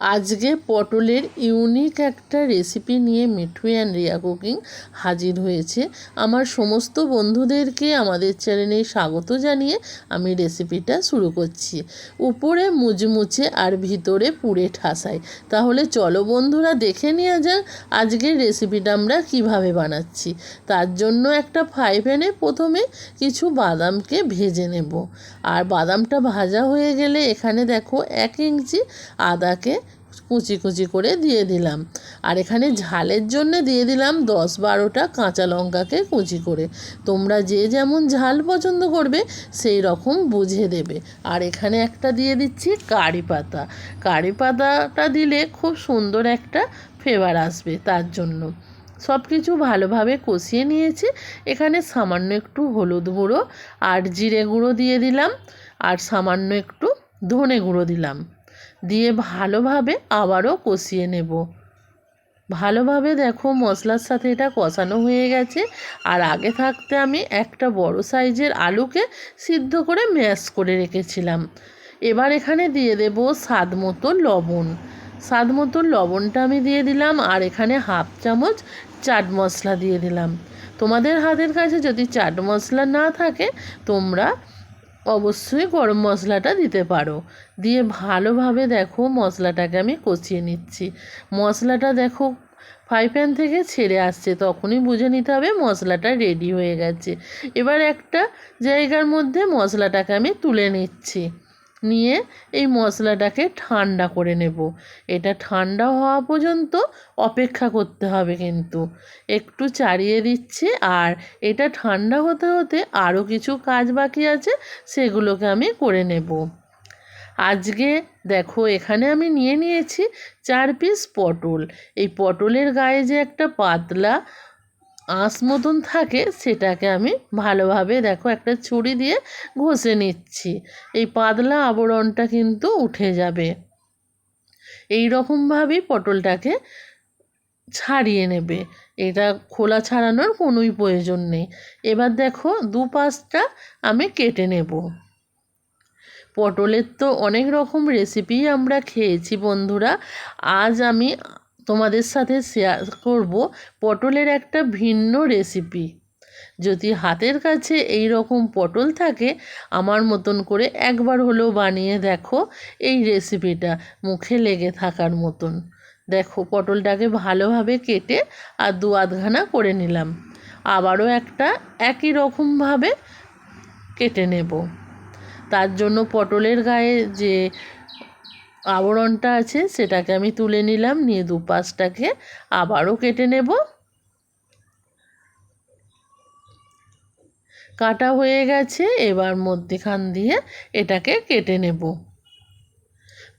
আজকে পটলের ইউনিক একটা রেসিপি নিয়ে মিঠু অ্যান্ড রিয়া কুকিং হাজির হয়েছে। আমার সমস্ত বন্ধুদেরকে আমাদের চ্যানেলে স্বাগত জানিয়ে আমি রেসিপিটা শুরু করছি। উপরে মুচমুচে আর ভিতরে পুড়ে ঠাসাই তাহলে চলো বন্ধুরা দেখে নেওয়া যাক আজকের রেসিপিটা আমরা কীভাবে বানাচ্ছি। তার জন্য একটা ফ্রাই প্যানে প্রথমে কিছু বাদামকে ভেজে নেব। আর বাদামটা ভাজা হয়ে গেলে এখানে দেখো এক ইঞ্চি আদাকে কুচি কুচি করে দিয়ে দিলাম। আর এখানে ঝালের জন্য দিয়ে দিলাম দশ বারোটা কাঁচা লঙ্কাকে কুচি করে। তোমরা যে যেমন ঝাল পছন্দ করবে, সেই রকম বুঝে দেবে। আর এখানে একটা দিয়ে দিচ্ছি কারি পাতা। কারি পাতাটা দিলে খুব সুন্দর একটা ফ্লেভার আসবে তার জন্য। সব কিছু ভালোভাবে কষিয়ে নিয়েছি। এখানে সামান্য একটু হলুদ গুঁড়ো আর জিরে গুঁড়ো দিয়ে দিলাম। আর সামান্য একটু ধনে গুঁড়ো দিলাম। দিয়ে ভালোভাবে আবারও কষিয়ে নেব। ভালোভাবে দেখো মশলার সাথে এটা কষানো হয়ে গেছে। আর আগে থাকতে আমি একটা বড় সাইজের আলুকে সিদ্ধ করে ম্যাশ করে রেখেছিলাম। এবার এখানে দিয়ে দেব স্বাদ মতো লবণ। স্বাদ মতো লবণটা আমি দিয়ে দিলাম আর এখানে হাফ চামচ চাট মশলা দিয়ে দিলাম। তোমাদের হাতের কাছে যদি চাট মশলা না থাকে, তোমরা অবশ্যই গরম মশলাটা দিতে পারো। দিয়ে ভালোভাবে দেখো মশলাটাকে আমি কষিয়ে নিচ্ছি। মশলাটা দেখো ফ্রাই প্যান থেকে ছেড়ে আসছে, তখনই বুঝে নিতে হবে মশলাটা রেডি হয়ে গেছে। এবার একটা জায়গার মধ্যে মশলাটাকে আমি তুলে নিচ্ছি। নিয়ে এই মশলাটাকে ঠান্ডা করে নেব। এটা ঠান্ডা হওয়া পর্যন্ত অপেক্ষা করতে হবে কিন্তু। একটু চাড়িয়ে দিচ্ছি আর এটা ঠান্ডা হতে হতে আরও কিছু কাজ বাকি আছে, সেগুলোকে আমি করে নেব। আজকে দেখো এখানে আমি নিয়ে নিয়েছি চার পিস পটল। এই পটলের গায়ে যে একটা পাতলা আঁশ মতন থাকে, সেটাকে আমি ভালোভাবে দেখো একটা ছুরি দিয়ে ঘষে নিচ্ছি। এই পাতলা আবরণটা কিন্তু উঠে যাবে। এই রকমভাবেই পটলটাকে ছাড়িয়ে নেবে। এটা খোলা ছাড়ানোর কোনোই প্রয়োজন নেই। এবার দেখো দু পাশটা আমি কেটে নেব। পটলের তো অনেক রকম রেসিপি আমরা খেয়েছি বন্ধুরা। আজ আমি তোমাদের সাথে শেয়ার করব পটলের একটা ভিন্ন রেসিপি যদি হাতের কাছে এই রকম পটল থাকে, আমার মতন করে একবার হলেও বানিয়ে দেখো এই রেসিপিটা মুখে লেগে থাকার মতন। দেখো পটলটাকে ভালোভাবে কেটে আর দু আধখানা করে নিলাম। আবারও একটা একই রকমভাবে কেটে নেব। তার জন্য পটলের গায়ে যে আবরণটা আছে, সেটাকে আমি তুলে নিলাম, নিয়ে দুপাশটাকে আবারও কেটে নেব। কাটা হয়ে গেছে, এবার মধ্যেখান দিয়ে এটাকে কেটে নেব।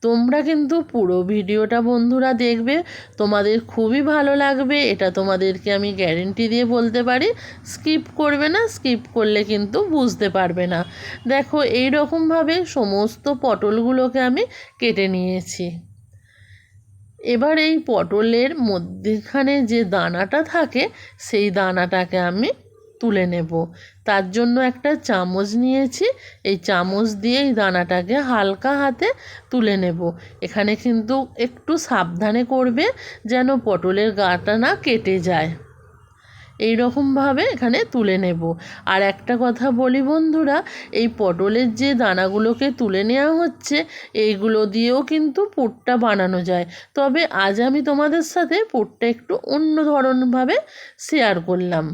তোমরা কিন্তু পুরো ভিডিওটা বন্ধুরা দেখবে। তোমাদের খুবই ভালো লাগবে, এটা তোমাদেরকে আমি গ্যারেন্টি দিয়ে বলতে পারি। স্কিপ করবে না স্কিপ করলে কিন্তু বুঝতে পারবে না। দেখো এই রকমভাবে সমস্ত পটলগুলোকে আমি কেটে নিয়েছি। এবার এই পটলের মধ্যেখানে যে দানাটা থাকে, সেই দানাটাকে আমি তুলে নেব। তার জন্য একটা চামচ নিয়েছি। এই চামচ দিয়ে এই দানাটাকে হালকা হাতে তুলে নেব। এখানে কিন্তু একটু সাবধানে করবে যেন পটলের গাটা না কেটে যায়। এই রকমভাবে এখানে তুলে নেব। আর একটা কথা বলি বন্ধুরা, এই পটলের যে দানাগুলোকে তুলে নেওয়া হচ্ছে, এইগুলো দিয়েও কিন্তু পুরটা বানানো যায়। তবে আজ আমি তোমাদের সাথে পুরটা একটু অন্য ধরনভাবে শেয়ার করলাম।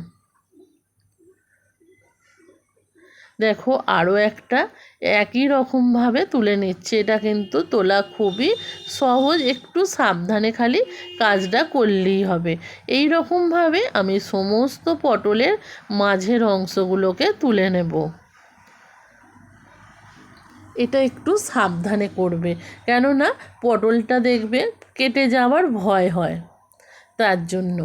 দেখো আরও একটা একই রকমভাবে তুলে নিচ্ছে। এটা কিন্তু তোলা খুবই সহজ, একটু সাবধানে খালি কাজটা করলেই হবে। এই রকমভাবে আমি সমস্ত পটলের মাঝের অংশগুলোকে তুলে নেব। এটা একটু সাবধানে করবে, কেননা পটলটা দেখবে কেটে যাওয়ার ভয় হয় তার জন্য।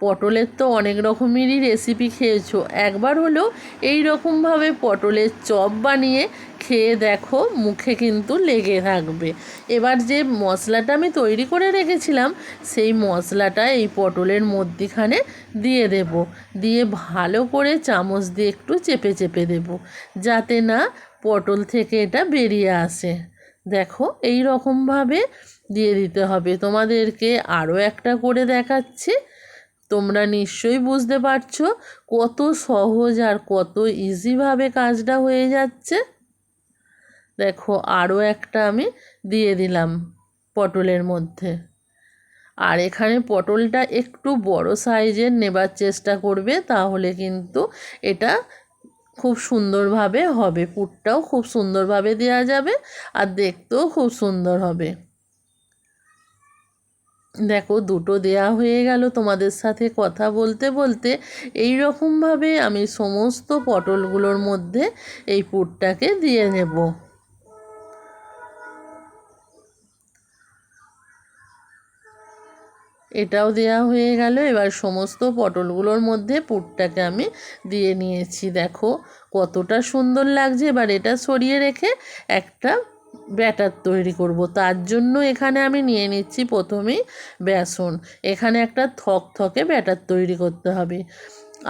পটলের তো অনেক রকমেরই রেসিপি খেয়েছো। একবার হলেও এই রকমভাবে পটলের চপ বানিয়ে খেয়ে দেখো, মুখে কিন্তু লেগে থাকবে। এবার যে মশলাটা আমি তৈরি করে রেখেছিলাম, সেই মশলাটা এই পটলের মধ্যিখানে দিয়ে দেব। দিয়ে ভালো করে চামচ দিয়ে একটু চেপে চেপে দেব, যাতে না পটল থেকে এটা বেরিয়ে আসে। দেখো এই রকমভাবে দিয়ে দিতে হবে। তোমাদেরকে আরও একটা করে দেখাচ্ছি। তোমরা নিশ্চয়ই বুঝতে পারছ কত সহজ আর কত ইজিভাবে কাজটা হয়ে যাচ্ছে। দেখো আরও একটা আমি দিয়ে দিলাম পটলের মধ্যে। আর এখানে পটলটা একটু বড় সাইজের নেবার চেষ্টা করবে, তাহলে কিন্তু এটা খুব সুন্দরভাবে হবে। পুরটাও খুব সুন্দরভাবে দেওয়া যাবে আর দেখতেও খুব সুন্দর হবে। দেখো, দুটো দেয়া হয়ে গেল তোমাদের সাথে কথা বলতে বলতে। এই রকমভাবে আমি সমস্ত পটলগুলোর মধ্যে এই পুরটাকে দিয়ে নেব। এটাও দেয়া হয়ে গেল। এবার সমস্ত পটলগুলোর মধ্যে পুরটাকে আমি দিয়ে নিয়েছি। দেখো, কতটা সুন্দর লাগছে। এবার এটা সরিয়ে রেখে একটা ব্যাটার তৈরি করব। তার জন্য এখানে আমি নিয়ে নিচ্ছি প্রথমেই বেসন। এখানে একটা থক থকে ব্যাটার তৈরি করতে হবে।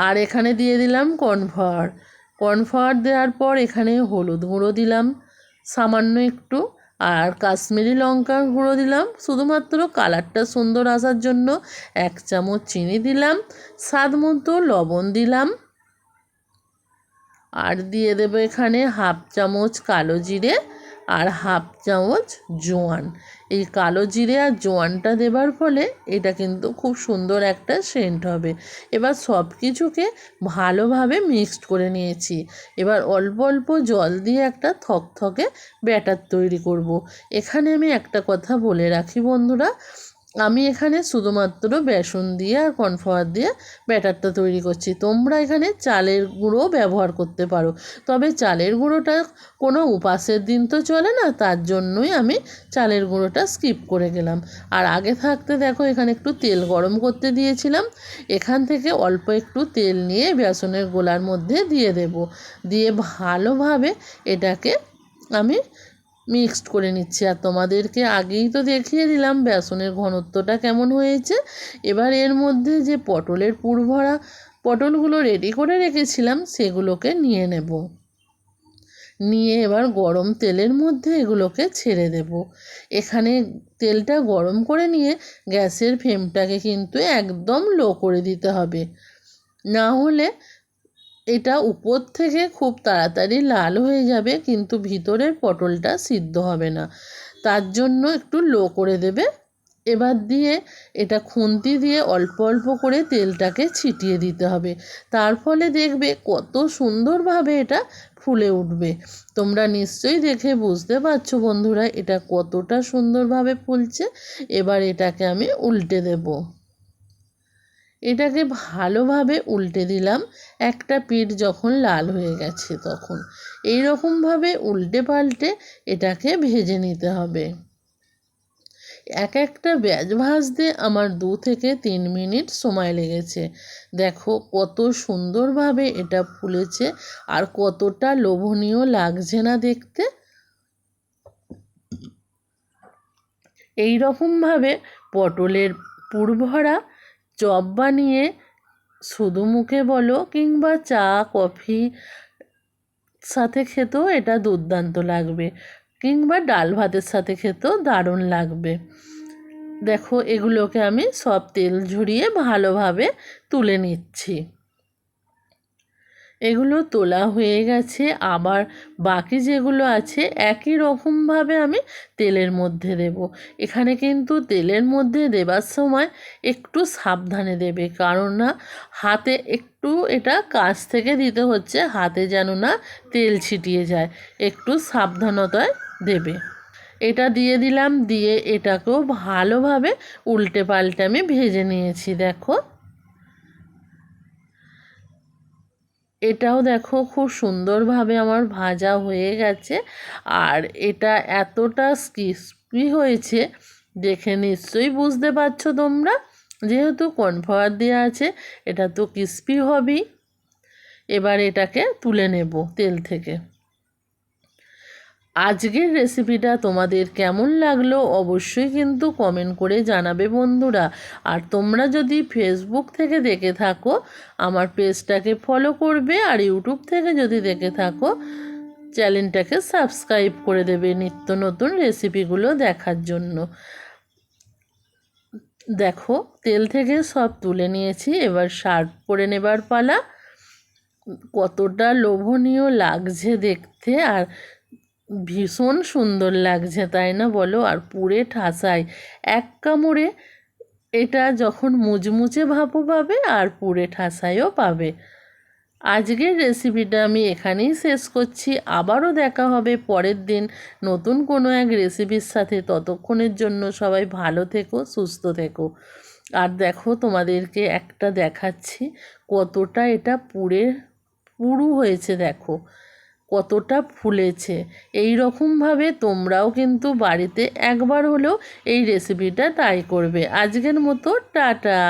আর এখানে দিয়ে দিলাম কর্নফ্লাওয়ার। কর্নফ্লাওয়ার দেওয়ার পর এখানে হলুদ গুঁড়ো দিলাম, সামান্য একটু। আর কাশ্মীরি লঙ্কার গুঁড়ো দিলাম, শুধুমাত্র কালারটা সুন্দর আসার জন্য এক চামচ চিনি দিলাম, স্বাদ মতো লবণ দিলাম। আর দিয়ে দেবো এখানে হাফ চামচ কালো জিরে আর হাফ চামচ জোয়ান। এই কালো জিরে আর জোয়ানটা দেবার ফলে এটা কিন্তু খুব সুন্দর একটা সেন্ট হবে। এবার সব কিছুকে ভালোভাবে মিক্সড করে নিয়েছি। এবার অল্প অল্প জল দিয়ে একটা থকথকে ব্যাটার তৈরি করব। এখানে আমি একটা কথা বলে রাখি বন্ধুরা। আমি এখানে শুধুমাত্র বেসন দিয়ে আর কর্নফ্লাওয়ার দিয়ে ব্যাটারটা তৈরি করছি। তোমরা এখানে চালের গুঁড়ো ব্যবহার করতে পারো। তবে চালের গুঁড়োটা কোনো উপাসের দিন তো চলে না, তার জন্যই আমি চালের গুঁড়োটা স্কিপ করে গেলাম। আর আগে থাকতে দেখো, এখানে একটু তেল গরম করতে দিয়েছিলাম। এখান থেকে অল্প একটু তেল নিয়ে বেসনের গোলার মধ্যে দিয়ে দেব। দিয়ে ভালোভাবে এটাকে আমি মিক্সড করে নিচ্ছি। আর তোমাদেরকে আগেই তো দেখিয়ে দিলাম বেসনের ঘনত্বটা কেমন হয়েছে। এবার এর মধ্যে যে পটলের পুর ভরা পটলগুলো রেডি করে রেখেছিলাম, সেগুলোকে নিয়ে নেব। নিয়ে এবার গরম তেলের মধ্যে এগুলোকে ছেড়ে দেব। এখানে তেলটা গরম করে নিয়ে গ্যাসের ফ্লেমটাকে কিন্তু একদম লো করে দিতে হবে। না হলে এটা উপর থেকে খুব তাড়াতাড়ি লাল হয়ে যাবে, কিন্তু ভিতরের পটলটা সিদ্ধ হবে না। তার জন্য একটু লো করে দেবে। এবার দিয়ে এটা খুন্তি দিয়ে অল্প অল্প করে তেলটাকে ছিটিয়ে দিতে হবে। তার ফলে দেখবে কত সুন্দরভাবে এটা ফুলে উঠবে। তোমরা নিশ্চয়ই দেখে বুঝতে পারছ বন্ধুরা, এটা কতটা সুন্দরভাবে ফুলছে। এবার এটাকে আমি উল্টে দেবো। এটাকে ভালোভাবে উল্টে দিলাম। একটা পিঠ যখন লাল হয়ে গেছে তখন। এই রকমভাবে উল্টে পাল্টে এটাকে ভেজে নিতে হবে। এক একটা ব্যাজ ভাজতে আমার দু থেকে তিন মিনিট সময় লেগেছে। দেখো কত সুন্দরভাবে এটা ফুলেছে আর কতটা লোভনীয় লাগছে না দেখতে। এই রকমভাবে পটলের পুরভরা চপ বানিয়ে শুধু মুখে বলো কিংবা চা, কফি সাথে খেতেও এটা দুর্দান্ত লাগবে। কিংবা ডাল ভাতের সাথে খেতেও দারুণ লাগবে। দেখো, এগুলোকে আমি সব তেল ঝরিয়ে ভালোভাবে তুলে নিচ্ছি। এগুলো তোলা হয়ে গেছে। আবার বাকি যেগুলো আছে, একই রকমভাবে আমি তেলের মধ্যে দেব। এখানে কিন্তু তেলের মধ্যে দেবার সময় একটু সাবধানে দেবে। কারণ না, হাতে একটু এটা কাছ থেকে দিতে হচ্ছে, হাতে যেন না তেল ছিটিয়ে যায়। একটু সাবধানতায় দেবে। এটা দিয়ে দিলাম, দিয়ে এটাকেও ভালোভাবে উল্টে পাল্টে আমি ভেজে নিয়েছি, দেখো। এটাও দেখো খুব সুন্দরভাবে আমার ভাজা হয়ে গেছে। আর এটা এতটা ক্রিস্পি হয়েছে, দেখে নিশ্চয়ই বুঝতে পারছ তোমরা। যেহেতু কর্নফ্লাওয়ার দেওয়া আছে, এটা তো ক্রিস্পি হবেই। এবার এটাকে তুলে নেব তেল থেকে। আজকের রেসিপিটা তোমাদের কেমন লাগল অবশ্যই কিন্তু কমেন্ট করে জানাবে বন্ধুরা। আর তোমরা যদি ফেসবুক থেকে দেখে থাকো, আমার পেজটাকে ফলো করবে আর ইউটিউব থেকে যদি দেখে থাকো চ্যানেলটাকে সাবস্ক্রাইব করে দেবে নিত্য নতুন রেসিপিগুলো দেখার জন্য। দেখো, তেল থেকে সব তুলে নিয়েছি, এবার সার্ভ করে নেবার পালা। কতটা লোভনীয় লাগছে দেখতে, আর ভীষণ সুন্দর লাগছে, তাই না বলো? আর পুরে ঠাসায়। এক কামড়ে এটা যখন মুচমুচে ভাবও পাবে, আর পুরে ঠাসায়ও পাবে। আজকের রেসিপিটা আমি এখানেই শেষ করছি। আবারও দেখা হবে পরের দিন নতুন কোনো এক রেসিপির সাথে। ততক্ষণের জন্য সবাই ভালো থেকো, সুস্থ থেকো। আর দেখো তোমাদেরকে একটা দেখাচ্ছি, কতটা এটা পুড়ে, পুরু হয়েছে, দেখো। কতটা ফুলেছে। এই রকমভাবে তোমরাও কিন্তু বাড়িতে একবার হলেও এই রেসিপিটা ট্রাই করবে। আজকের মতো, টাটা!